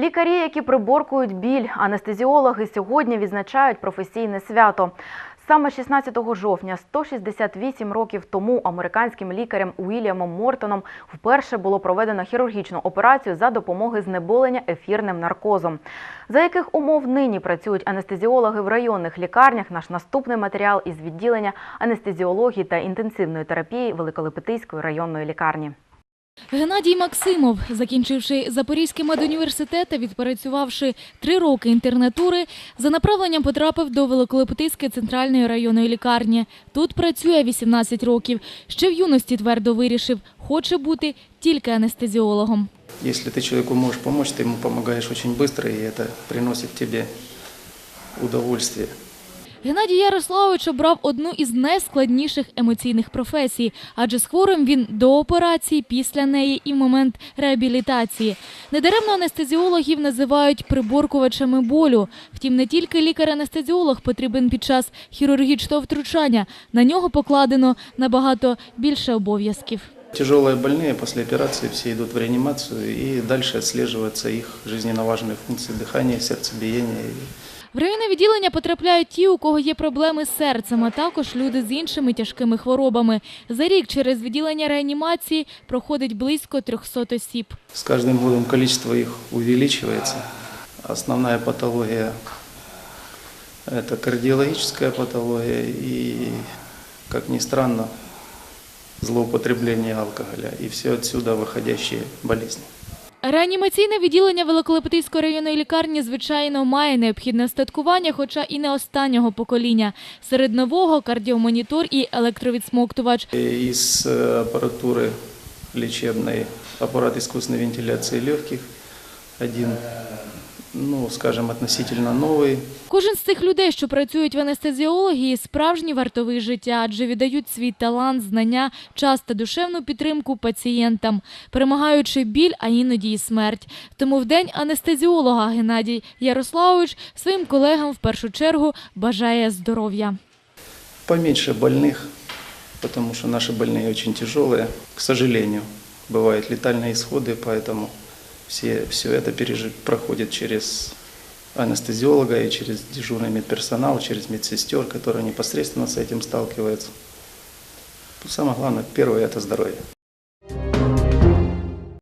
Лікарі, які приборкують біль, анестезіологи сьогодні відзначають професійне свято. Саме 16 жовтня, 168 років тому, американським лікарем Уільямом Мортоном вперше було проведено хірургічну операцію за допомоги знеболення ефірним наркозом. За яких умов нині працюють анестезіологи в районних лікарнях? Наш наступний матеріал із відділення анестезіології та інтенсивної терапії Великолепетийської районної лікарні. Геннадій Максимов, закінчивши Запорізький медуніверситет та відпрацювавши три роки інтернатури, за направленням потрапив до Великолепетицької центральної районної лікарні. Тут працює 18 років. Ще в юності твердо вирішив, хоче бути тільки анестезіологом. Если ты человеку можешь помочь, ты ему помогаешь очень быстро, и это приносит тебе удовольствие. Геннадій Ярославович обрав одну із найскладніших емоційних професій, адже з хворим він до операції, після неї і в момент реабілітації. Недаремно анестезіологів називають приборкувачами болю. Втім, не тільки лікар-анестезіолог потрібен під час хірургічного втручання. На нього покладено набагато більше обов'язків. Тяжелые больные после операции все идут в реанимацию, и дальше отслеживаются их жизненно важные функции дыхания, сердцебиения. и В районне відділення потрапляють ті, у кого є проблеми з серцем, а також люди з іншими тяжкими хворобами. За рік через відділення реанімації проходить близько 300 осіб. С каждым годом количество их увеличивается. Основная патология – это кардиологическая патология и, как ни странно, злоупотребление алкоголя и все отсюда выходящие болезни. Реанімаційне відділення Великолепетицької районної лікарні, звичайно, має необхідне остаткування, хоча і не останнього покоління. Серед нового кардіомонітор і електровідсмоктувач. И Из э, аппаратуры лечебной аппарат искусственной вентиляции легких один, ну, скажем, относительно новый, Кожен з цих людей, що працюють в анестезіології, справжній вартовий життя, адже віддають свій талант, знання, час та душевну підтримку пацієнтам, перемагаючи біль, а іноді і смерть. Тому в день анестезіолога Геннадій Ярославович своїм колегам в першу чергу бажає здоров'я. поменьше больных, потому что наши больные очень тяжелые. К сожалению, бывают летальные исходы, поэтому все, все это пережи- проходит через анестезиолога и через дежурный медперсонал, через медсестер, которые непосредственно с этим сталкиваются. Самое главное, первое – это здоровье.